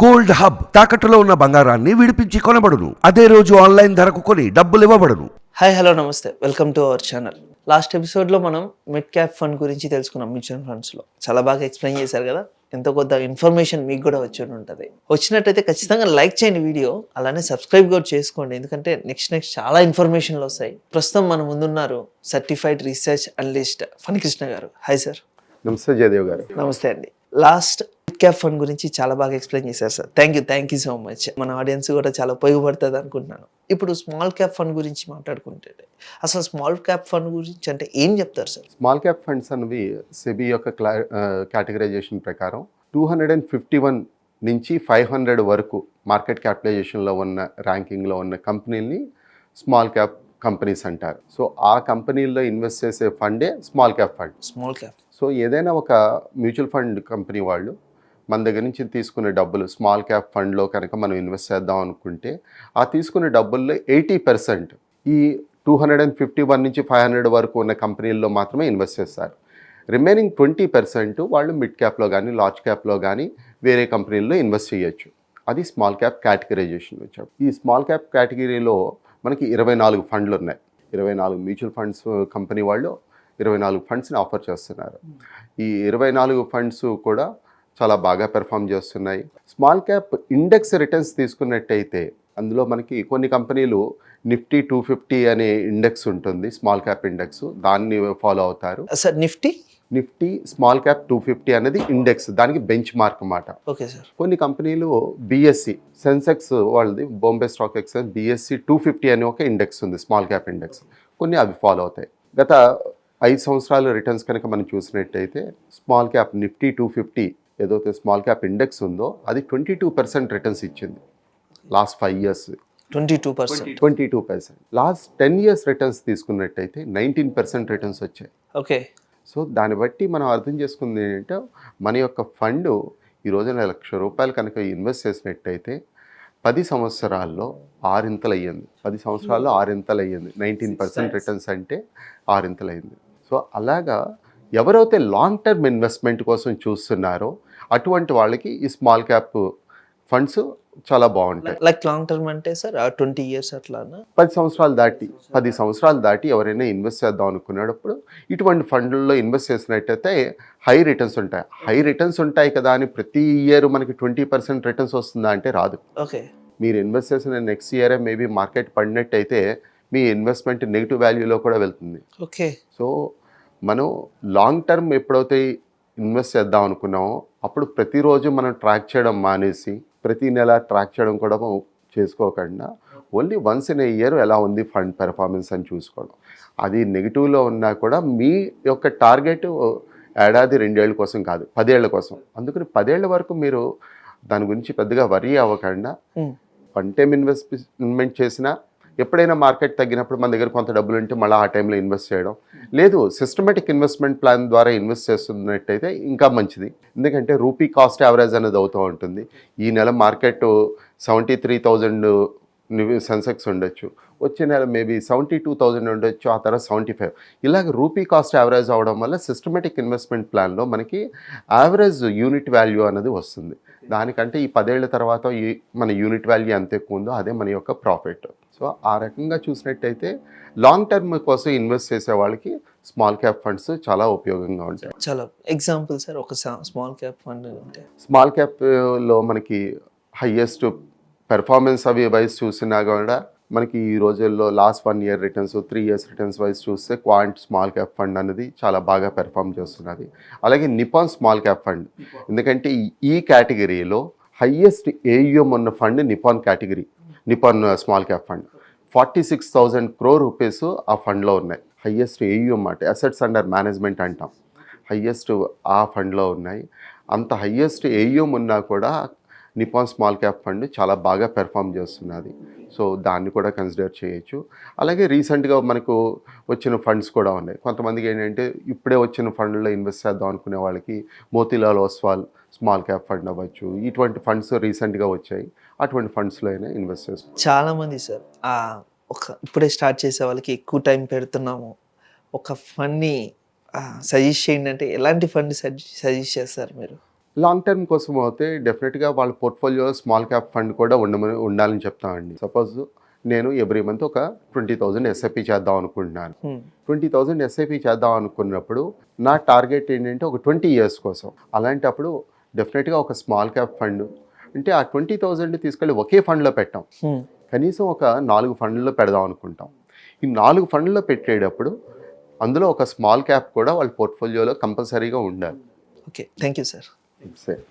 Gold hub తాకట్టులో ఉన్న బంగారాన్ని విడిపించి కొనబడును. అదే రోజు ఆన్లైన్ ధరకు కొని డబ్బులు ఇవ్వబడును. హాయ్ హలో నమస్తే. Welcome to our channel last ఎపిసోడ్లో మనం మిడ్ క్యాప్ ఫండ్ గురించి తెలుసుకున్నాం మ్యూచువల్ ఫండ్స్లో చాలా బాగా ఎక్స్ప్లెయిన్ చేశారు కదా? ఎంతో కొద్ద ఇన్ఫర్మేషన్ మీకు కూడా వచ్చి ఉంటుంది. వచ్చినట్టయితే ఖచ్చితంగా లైక్ చేయండి వీడియో అలానే సబ్స్క్రైబ్ కూడా చేసుకోండి. ఎందుకంటే నెక్స్ట్ నెక్స్ట్ చాలా ఇన్ఫర్మేషన్లు వస్తాయి. ప్రస్తుతం మన ముందున్నారు సర్టిఫైడ్ రీసెర్చ్ అనలిస్ట్ ఫణికృష్ణ గారు. హాయ్ సార్ నమస్తే జయదేవ్ గారు. నమస్తే అండి. లాస్ట్ క్యాప్ ఫండ్ గురించి చాలా బాగా ఎక్స్ప్లెయిన్ చేశారు sir thank you thank you so much మన ఆడియన్స్ కూడా చాలా ఉపయోగపడుతుంది అనుకుంటున్నాను. ఇప్పుడు స్మాల్ క్యాప్ ఫండ్ గురించి మాట్లాడుకుంటే అసలు స్మాల్ క్యాప్ ఫండ్ గురించి అంటే ఏం చెప్తారు సార్ స్మాల్ క్యాప్ ఫండ్స్ అనేవి సెబీ యొక్క క్లా కేటగరైజేషన్ ప్రకారం two hundred and fifty one నుంచి ఫైవ్ హండ్రెడ్ వరకు మార్కెట్ క్యాపిటలైజేషన్లో ఉన్న ర్యాంకింగ్లో ఉన్న కంపెనీల్ని స్మాల్ క్యాప్ కంపెనీస్ అంటారు. సో ఆ కంపెనీల్లో ఇన్వెస్ట్ చేసే funday small cap fund small cap so ఏదైనా ఒక మ్యూచువల్ ఫండ్ కంపెనీ వాళ్ళు మన దగ్గర నుంచి తీసుకునే డబ్బులు స్మాల్ క్యాప్ ఫండ్లో కనుక మనం ఇన్వెస్ట్ చేద్దాం అనుకుంటే ఆ తీసుకునే డబ్బుల్లో ఎయిటీ పర్సెంట్ ఈ two hundred and fifty one నుంచి ఫైవ్ హండ్రెడ్ వరకు ఉన్న కంపెనీల్లో మాత్రమే ఇన్వెస్ట్ చేస్తారు. రిమైనింగ్ ట్వంటీ పర్సెంట్ వాళ్ళు మిడ్ క్యాప్లో కానీ లార్జ్ క్యాప్లో కానీ వేరే కంపెనీల్లో ఇన్వెస్ట్ చేయొచ్చు. అది స్మాల్ క్యాప్ కేటగరైజేషన్ వచ్చాడు. ఈ స్మాల్ క్యాప్ కేటగిరీలో మనకి ఇరవై నాలుగు ఫండ్లు ఉన్నాయి. ఇరవై నాలుగు మ్యూచువల్ ఫండ్స్ కంపెనీ వాళ్ళు ఇరవై నాలుగు ఫండ్స్ని ఆఫర్ చేస్తున్నారు. ఈ ఇరవై నాలుగు ఫండ్స్ కూడా చాలా బాగా పెర్ఫామ్ చేస్తున్నాయి. స్మాల్ క్యాప్ ఇండెక్స్ రిటర్న్స్ తీసుకున్నట్టయితే అందులో మనకి కొన్ని కంపెనీలు నిఫ్టీ టూ ఫిఫ్టీ అనే ఇండెక్స్ ఉంటుంది స్మాల్ క్యాప్ ఇండెక్స్. దాన్ని ఫాలో అవుతారు. Sir Nifty? Nifty small cap two fifty అనేది ఇండెక్స్ దానికి బెంచ్ మార్క్ అన్నమాట. Okay sir. కొన్ని కంపెనీలు బిఎస్సి సెన్సెక్స్ వాళ్ళది Bombay stock exchange BSE two fifty అనే ఒక ఇండెక్స్ ఉంది స్మాల్ క్యాప్ ఇండెక్స్. కొన్ని అవి ఫాలో అవుతాయి. గత ఐదు సంవత్సరాల రిటర్న్స్ కనుక మనం చూసినట్టయితే small cap Nifty two fifty ఏదైతే స్మాల్ క్యాప్ ఇండెక్స్ ఉందో అది ట్వంటీ టూ పర్సెంట్ రిటర్న్స్ ఇచ్చింది. Last five years twenty two percent twenty two percent last ten years returns తీసుకున్నట్టయితే నైన్టీన్ పర్సెంట్ రిటర్న్స్ వచ్చాయి. ఓకే సో దాన్ని బట్టి మనం అర్థం చేసుకుంది ఏంటంటే మన యొక్క ఫండ్ ఈ రోజున లక్ష రూపాయలు కనుక ఇన్వెస్ట్ చేసినట్టయితే పది సంవత్సరాల్లో ఆరింతలు అయ్యింది పది సంవత్సరాల్లో ఆరింతలు అయ్యింది నైన్టీన్ పర్సెంట్ రిటర్న్స్ అంటే ఆరింతలు అయింది సో అలాగా ఎవరైతే లాంగ్ టర్మ్ ఇన్వెస్ట్మెంట్ కోసం చూస్తున్నారో అటువంటి వాళ్ళకి ఈ స్మాల్ క్యాప్ ఫండ్స్ చాలా బాగుంటాయి. లైక్ లాంగ్ టర్మ్ అంటే సార్ ట్వంటీ ఇయర్స్ అట్లానా? పది సంవత్సరాలు దాటి పది సంవత్సరాలు దాటి ఎవరైనా ఇన్వెస్ట్ చేద్దాం అనుకునేటప్పుడు ఇటువంటి ఫండ్లలో ఇన్వెస్ట్ చేసినట్టయితే హై రిటర్న్స్ ఉంటాయి. హై రిటర్న్స్ ఉంటాయి కదా అని ప్రతి ఇయర్ మనకి ట్వంటీ పర్సెంట్ రిటర్న్స్ వస్తుందా అంటే రాదు. ఓకే. మీరు ఇన్వెస్ట్ చేసిన నెక్స్ట్ ఇయరే మేబీ మార్కెట్ పడినట్టయితే మీ ఇన్వెస్ట్మెంట్ నెగిటివ్ వాల్యూలో కూడా వెళ్తుంది. ఓకే. సో మనం లాంగ్ టర్మ్ ఎప్పుడైతే ఇన్వెస్ట్ చేద్దాం అనుకున్నామో అప్పుడు ప్రతిరోజు మనం ట్రాక్ చేయడం మానేసి ప్రతి నెల ట్రాక్ చేయడం కూడా చేసుకోకుండా only once in a year ఎలా ఉంది ఫండ్ పెర్ఫార్మెన్స్ అని చూసుకోవడం అది నెగిటివ్లో ఉన్నా కూడా మీ యొక్క టార్గెట్ ఏడాది రెండేళ్ళ కోసం కాదు పదేళ్ళ కోసం అందుకని పదేళ్ళ వరకు మీరు దాని గురించి పెద్దగా వరీ అవ్వకుండా. వన్ టైం ఇన్వెస్ట్మెంట్ చేసినా ఎప్పుడైనా మార్కెట్ తగ్గినప్పుడు మన దగ్గర కొంత డబ్బులు ఉంటే మళ్ళీ ఆ టైంలో ఇన్వెస్ట్ చేయడం. లేదు సిస్టమేటిక్ ఇన్వెస్ట్మెంట్ ప్లాన్ ద్వారా ఇన్వెస్ట్ చేస్తున్నట్టయితే ఇంకా మంచిది. ఎందుకంటే రూపీ కాస్ట్ యావరేజ్ అనేది అవుతూ ఉంటుంది. ఈ నెల market seventy three thousand Sensex ఉండొచ్చు. వచ్చే నెల మేబీ సెవెంటీ టూ థౌజండ్ ఉండొచ్చు ఆ తర్వాత సెవెంటీ ఫైవ్ ఇలాగ రూపీ కాస్ట్ యావరేజ్ అవడం వల్ల సిస్టమేటిక్ ఇన్వెస్ట్మెంట్ ప్లాన్లో మనకి యావరేజ్ యూనిట్ వాల్యూ అనేది వస్తుంది. దానికంటే ఈ పదేళ్ళ తర్వాత ఈ మన యూనిట్ వాల్యూ ఎంత ఎక్కువ ఉందో అదే మన యొక్క ప్రాఫిట్. సో ఆ రకంగా చూసినట్టయితే లాంగ్ టర్మ్ కోసం ఇన్వెస్ట్ చేసే వాళ్ళకి స్మాల్ క్యాప్ ఫండ్స్ చాలా ఉపయోగంగా ఉంటాయి. చాలా ఎగ్జాంపుల్ సార్ ఒక స్మాల్ క్యాప్ ఫండ్ స్మాల్ క్యాప్లో మనకి హయ్యెస్ట్ పెర్ఫార్మెన్స్ అవి వైజ్ చూసినా కూడా మనకి ఈ రోజుల్లో last one year returns three years returns wise చూస్తే క్వాంట్ స్మాల్ క్యాప్ ఫండ్ అనేది చాలా బాగా పెర్ఫామ్ చేస్తున్నది. అలాగే నిపాన్ స్మాల్ క్యాప్ ఫండ్ ఎందుకంటే ఈ- కేటగిరీలో హయ్యెస్ట్ ఏయుఎం ఉన్న fund Nippon category Nippon small cap fund forty six thousand crore rupees ఆ ఫండ్లో ఉన్నాయి. హయ్యెస్ట్ ఏయుఎం అంటే అసెట్స్ అండర్ మేనేజ్మెంట్ అంటాం. హయ్యెస్ట్ ఆ ఫండ్లో ఉన్నాయి. అంత హయ్యెస్ట్ ఏయుఎం ఉన్నా కూడా నిపాన్ స్మాల్ క్యాప్ ఫండ్ చాలా బాగా పెర్ఫామ్ చేస్తున్నది. సో దాన్ని కూడా కన్సిడర్ చేయొచ్చు. అలాగే రీసెంట్గా మనకు వచ్చిన ఫండ్స్ కూడా ఉన్నాయి. కొంతమందికి ఏంటంటే ఇప్పుడే వచ్చిన ఫండ్లో ఇన్వెస్ట్ చేద్దాం అనుకునే వాళ్ళకి Motilal Oswal small cap fund అవ్వచ్చు. ఇటువంటి ఫండ్స్ రీసెంట్గా వచ్చాయి. అటువంటి ఫండ్స్లో అయినా ఇన్వెస్ట్ చేస్తాం చాలామంది సార్ ఒక ఇప్పుడే స్టార్ట్ చేసే వాళ్ళకి ఎక్కువ టైం పెడుతున్నాము. ఒక ఫండ్ని సజెస్ట్ చేయండి అంటే ఎలాంటి ఫండ్ సజెస్ట్ చేస్తారు మీరు? లాంగ్ టర్మ్ కోసం అయితే డెఫినెట్గా వాళ్ళ పోర్ట్ఫోలియోలో స్మాల్ క్యాప్ ఫండ్ కూడా ఉండమని ఉండాలని చెప్తామండి. సపోజ్ నేను ఎవ్రీ మంత్ ఒక ట్వంటీ థౌజండ్ ఎస్ఐపి చేద్దాం అనుకుంటున్నాను. ట్వంటీ థౌజండ్ ఎస్ఐపి చేద్దాం అనుకున్నప్పుడు నా టార్గెట్ ఏంటంటే ఒక ట్వంటీ ఇయర్స్ కోసం. అలాంటప్పుడు డెఫినెట్గా ఒక స్మాల్ క్యాప్ ఫండ్ అంటే ఆ ట్వంటీ థౌజండ్ తీసుకెళ్ళి ఒకే ఫండ్లో పెట్టాం. Hmm. కనీసం ఒక నాలుగు ఫండ్లలో పెడదాం అనుకుంటాం. ఈ నాలుగు ఫండ్లలో పెట్టేటప్పుడు అందులో ఒక స్మాల్ క్యాప్ కూడా వాళ్ళ పోర్ట్ఫోలియోలో కంపల్సరీగా ఉండాలి. ఓకే థ్యాంక్ యూ సార్ సరే